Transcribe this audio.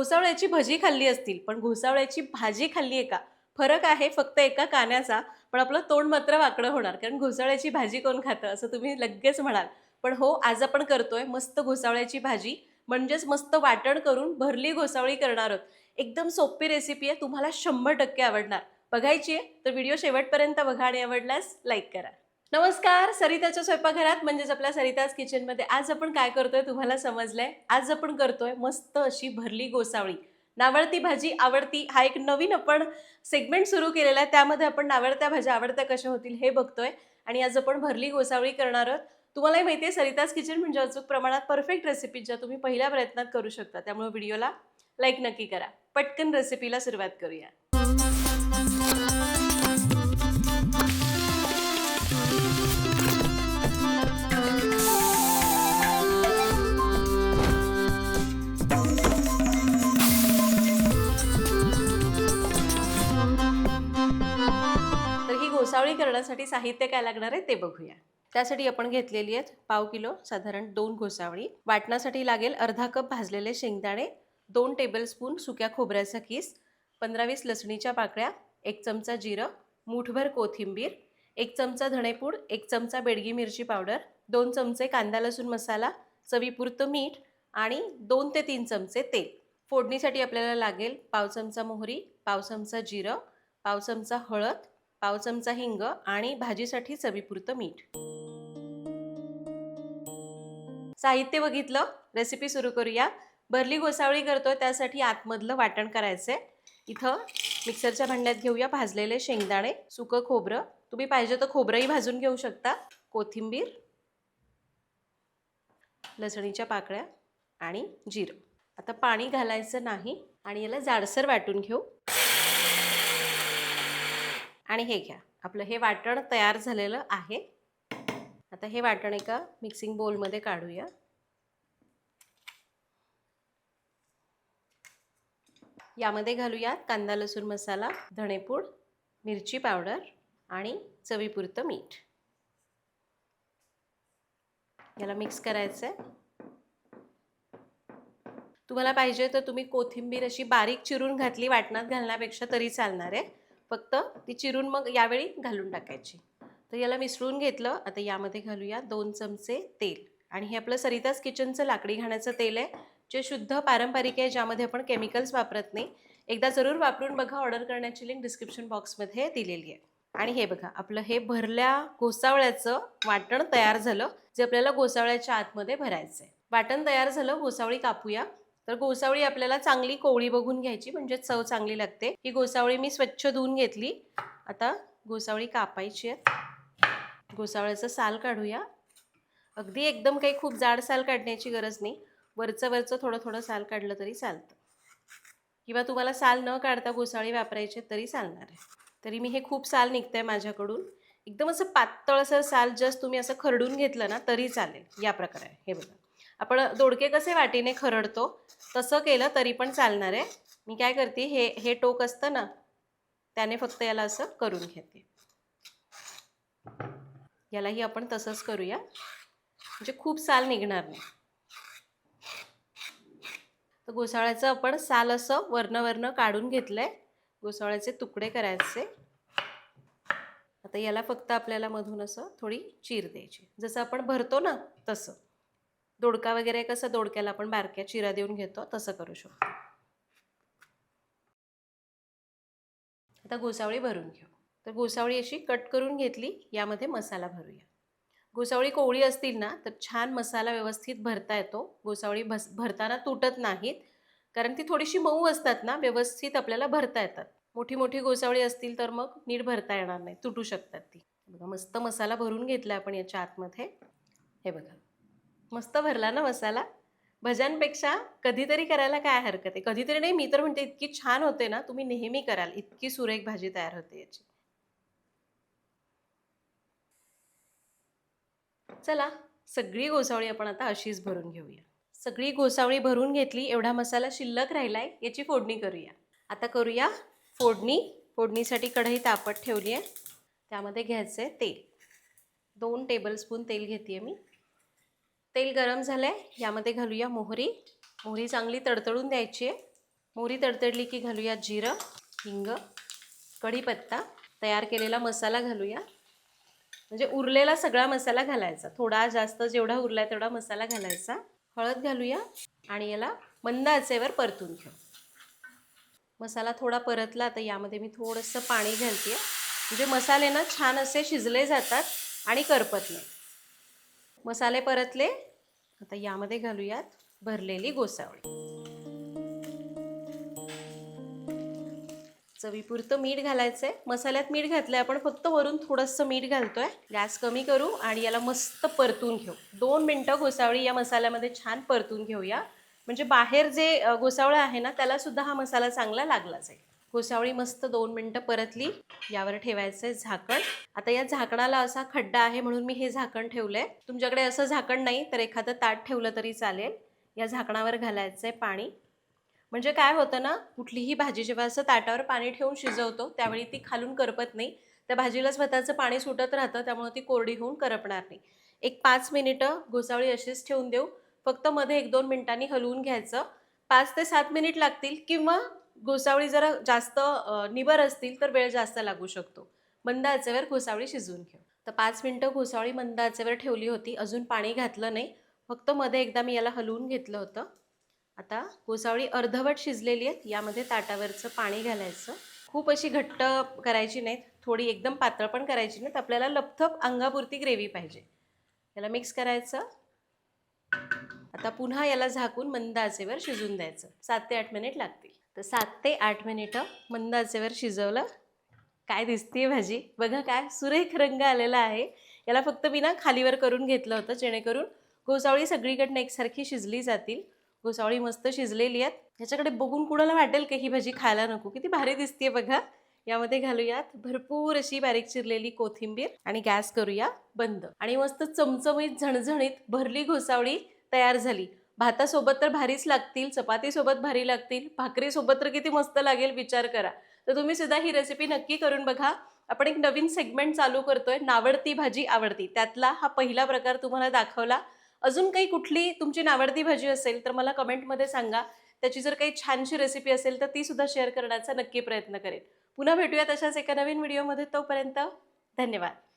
घोसावळ्याची भजी खाल्ली असतील पण घोसावळ्याची भाजी खाल्ली आहे का? फरक आहे फक्त एका कान्याचा पण आपलं तोंड मात्र वाकडं होणार कारण घोसावळ्याची भाजी कोण खातं असं तुम्ही लगेच म्हणाल. पण हो आज आपण करतोय मस्त घोसावळ्याची भाजी म्हणजेच मस्त वाटण करून भरली घोसावळी करणार आहोत. एकदम सोपी रेसिपी आहे तुम्हाला शंभर टक्के आवडणार. बघायची आहे तर व्हिडिओ शेवटपर्यंत बघा आणि आवडल्यास लाईक करा. नमस्कार सरिताच्या स्वयंपाकघरात म्हणजेच आपल्या सरिताज किचनमध्ये आज आपण काय करतोय तुम्हाला समजलंय? आज आपण करतोय मस्त अशी भरली गोसावळी. नावडती भाजी आवडती हा एक नवीन आपण सेगमेंट सुरू केलेला आहे. त्यामध्ये आपण नावडत्या भाज्या आवडत्या कशा होतील हे बघतोय. आणि आज आपण भरली गोसावळी करणार आहोत. तुम्हालाही माहिती आहे सरिताज किचन म्हणजे अचूक प्रमाणात परफेक्ट रेसिपी ज्या तुम्ही पहिल्या प्रयत्नात करू शकता. त्यामुळे व्हिडिओला लाईक नक्की करा. पटकन रेसिपीला सुरुवात करूया. ही करण्यासाठी साहित्य काय लागणार आहे ते बघूया. त्यासाठी आपण घेतलेली आहेत पाव किलो साधारण दोन घोसावळी. वाटण्यासाठी लागेल अर्धा कप भाजलेले शेंगदाणे दोन टेबलस्पून सुक्या खोबऱ्याचा किस पंधरा वीस लसणीच्या पाकळ्या एक चमचा जिरं मूठभर कोथिंबीर एक चमचा धणेपूड एक चमचा बेडगी मिरची पावडर दोन चमचे कांदा लसूण मसाला चवीपुरतं मीठ आणि दोन ते तीन चमचे तेल. फोडणीसाठी आपल्याला लागेल पाव चमचा मोहरी पाव चमचा जिरं पाव चमचा हळद पाव चमचा हिंग आणि भाजीसाठी चवीपुरतं मीठ. साहित्य बघितलं? रेसिपी सुरू करूया. भरली गोसावळी करतोय त्यासाठी आतमधलं वाटण करायचंय. इथं मिक्सरच्या भांड्यात घेऊया भाजलेले शेंगदाणे सुकं खोबरं. तुम्ही पाहिजे तर खोबरंही भाजून घेऊ शकता. कोथिंबीर लसणीच्या पाकळ्या आणि जिरं. आता पाणी घालायचं नाही आणि याला जाडसर वाटून घेऊ. आणि हे घ्या. आपलं हे वाटण तयार झालेलं आहे. आता हे वाटण एका मिक्सिंग बोलमध्ये काढूया. यामध्ये घालूयात कांदा लसूण मसाला धणेपूड मिरची पावडर आणि चवीपुरतं मीठ. याला मिक्स करायचं आहे तुम्हाला पाहिजे तर तुम्ही कोथिंबीर अशी बारीक चिरून घातली वाटणात घालण्यापेक्षा तरी चालणार आहे. फक्त ती चिरून मग यावेळी घालून टाकायची. तर याला मिसळून घेतलं. आता यामध्ये घालूया दोन चमचे तेल. आणि हे आपलं सरिताज किचनचं लाकडी घाण्याचं तेल आहे जे शुद्ध पारंपरिक आहे ज्यामध्ये आपण केमिकल्स वापरत नाही. एकदा जरूर वापरून बघा. ऑर्डर करण्याची लिंक डिस्क्रिप्शन बॉक्समध्ये दिलेली आहे. आणि हे बघा आपलं हे भरल्या घोसावळ्याचं वाटण तयार झालं जे आपल्याला घोसावळ्याच्या आतमध्ये भरायचं आहे वाटण तयार झालं घोसावळी कापूया. तर गोसावळी आपल्याला चांगली कोवळी बघून घ्यायची म्हणजे चव चांगली लागते. ही गोसावळी मी स्वच्छ धुवून घेतली. आता गोसावळी कापायची आहे. गोसावळ्याचं साल काढूया. अगदी एकदम काही खूप जाड साल काढण्याची गरज नाही. वरचं वरचं थोडं थोडं साल काढलं तरी चालतं. किंवा तुम्हाला साल न काढता गोसावळी वापरायचे तरी चालणार आहे. तरी मी हे खूप साल निघतं आहे माझ्याकडून. एकदम असं पातळ असं साल जस्ट तुम्ही असं खरडून घेतलं ना तरी चालेल. या प्रकारे हे बघा. आपण दोडके कसे वाटीने खरडतो तसं केलं तरी पण चालणार आहे. मी काय करते हे हे टोक असतं ना त्याने फक्त याला असं करून घेते. यालाही आपण तसंच करूया. म्हणजे खूप साल निघणार नाही. तर घोसाळ्याचं आपण साल असं वर्ण वर्ण काढून घेतलंय. घोसाळ्याचे तुकडे करायचे. आता याला फक्त आपल्याला मधून असं थोडी चीर द्यायची. जसं आपण भरतो ना तसं. दोडका वगैरे कसं दोडक्याला आपण बारक्या चिरा देऊन घेतो तसं करू शकतो. आता गोसावळी भरून घेऊ. तर गोसावळी अशी कट करून घेतली यामध्ये मसाला भरूया. गोसावळी कोवळी असतील ना तर छान मसाला व्यवस्थित भरता येतो. गोसावळी भस भरताना तुटत नाहीत कारण ती थोडीशी मऊ असतात ना व्यवस्थित आपल्याला भरता येतात. मोठी मोठी गोसावळी असतील तर मग नीट भरता येणार नाही तुटू शकतात ती. बघा मस्त मसाला भरून घेतला आपण याच्या आतमध्ये. हे बघा. मस्त भरला ना मसाला. भज्यांपेक्षा कधीतरी करायला काय हरकत आहे? कधीतरी नाही मी तर म्हणते इतकी छान होते ना तुम्ही नेहमी कराल. इतकी सुरेख भाजी तयार होते याची. चला सगळी गोसावळी आपण आता अशीच भरून घेऊया. सगळी गोसावळी भरून घेतली एवढा मसाला शिल्लक राहिलाय याची फोडणी करूया. आता करूया फोडणी. फोडणीसाठी कढई तापत ठेवली आहे त्यामध्ये घ्यायचं आहे तेल. दोन टेबलस्पून तेल घेते मी. तेल गरम झालं आहे यामध्ये घालूया मोहरी. मोहरी चांगली तडतडून द्यायची आहे. मोहरी तडतडली की घालूया जिरं हिंग कढीपत्ता. तयार केलेला मसाला घालूया. म्हणजे उरलेला सगळा मसाला घालायचा. थोडा जास्त जेवढा उरलाय तेवढा मसाला घालायचा. हळद घालूया आणि याला मंद आचेवर परतून घेऊ. मसाला थोडा परतला तर यामध्ये मी थोडंसं पाणी घालते म्हणजे मसाले ना छान असे शिजले जातात आणि करपत नाही. मसाले परतले. आता यामध्ये घालूयात भरलेली गोसावळी. चवीपुरतं मीठ घालायचंय. मसाल्यात मीठ घातलंय. आपण फक्त वरून थोडंसं मीठ घालतोय. गॅस कमी करू आणि याला मस्त परतून घेऊ. दोन मिनटं गोसावळी या मसाल्यामध्ये छान परतून घेऊया. म्हणजे बाहेर जे अ, गोसावळं आहे ना त्याला सुद्धा हा मसाला चांगला लागला जाईल. घोसावळी मस्त दोन मिनटं परतली. यावर ठेवायचं आहे झाकण. आता या झाकणाला असा खड्डा आहे म्हणून मी हे झाकण ठेवलंय. तुमच्याकडे असं झाकण नाही तर एखादं ताट ठेवलं तरी चालेल. या झाकणावर घालायचं आहे पाणी. म्हणजे काय होतं ना कुठलीही भाजी जेव्हा असं ताटावर पाणी ठेवून शिजवतो त्यावेळी ती खालून करपत नाही. त्या भाजीला स्वतःचं पाणी सुटत राहतं त्यामुळे ती कोरडी होऊन करपणार नाही. एक पाच मिनिटं घोसावळी अशीच ठेवून देऊ. फक्त मध्ये एक दोन मिनिटांनी हलवून घ्यायचं. पाच ते सात मिनिट लागतील किंवा घोसावळी जरा जास्त निबर असतील तर वेळ जास्त लागू शकतो. मंद आचेवर घोसावळी शिजवून घेऊ तर पाच मिनटं घोसावळी मंद आचेवर ठेवली होती. अजून पाणी घातलं नाही. फक्त मध्ये एकदा मी याला हलवून घेतलं होतं. आता घोसावळी अर्धवट शिजलेली आहेत. यामध्ये ताटावरचं पाणी घालायचं. खूप अशी घट्ट करायची नाहीत. थोडी एकदम पातळ पण करायची नाहीत. आपल्याला लपथप अंगापुरती ग्रेव्ही पाहिजे. याला मिक्स करायचं. आता पुन्हा याला झाकून मंद आचेवर शिजून द्यायचं. सात ते आठ मिनिट लागतील. तर सात ते आठ मिनिटं मंद आचेवर शिजवलं. काय दिसते भाजी? बघा काय सुरेख रंग आलेला आहे. याला फक्त मी ना खालीवर करून घेतलं होतं जेणेकरून गोसावळी सगळीकडनं एकसारखी शिजली जातील. गोसावळी मस्त शिजलेली आहेत. ह्याच्याकडे बघून कुणाला वाटेल की ही भाजी खायला नको? किती भारी दिसते बघा. यामध्ये घालूयात भरपूर अशी बारीक चिरलेली कोथिंबीर आणि गॅस करूया बंद. आणि मस्त चमचमीत झणझणीत भरली घोसावळी तयार झाली. भातासोबत तर भारीच लागतील चपातीसोबत भारी लागतील भाकरीसोबत तर किती मस्त लागेल विचार करा. तर तुम्ही सुद्धा ही रेसिपी नक्की करून बघा. आपण एक नवीन सेगमेंट चालू करतोय नावडती भाजी आवडती. त्यातला हा पहिला प्रकार तुम्हाला दाखवला. अजून काही कुठली तुमची नावडती भाजी असेल तर मला कमेंटमध्ये सांगा. त्याची जर काही छानशी रेसिपी असेल तर ती सुद्धा शेअर करण्याचा नक्की प्रयत्न करेन. पुन्हा भेटूया तशाच एका नवीन व्हिडिओमध्ये तोपर्यंत धन्यवाद.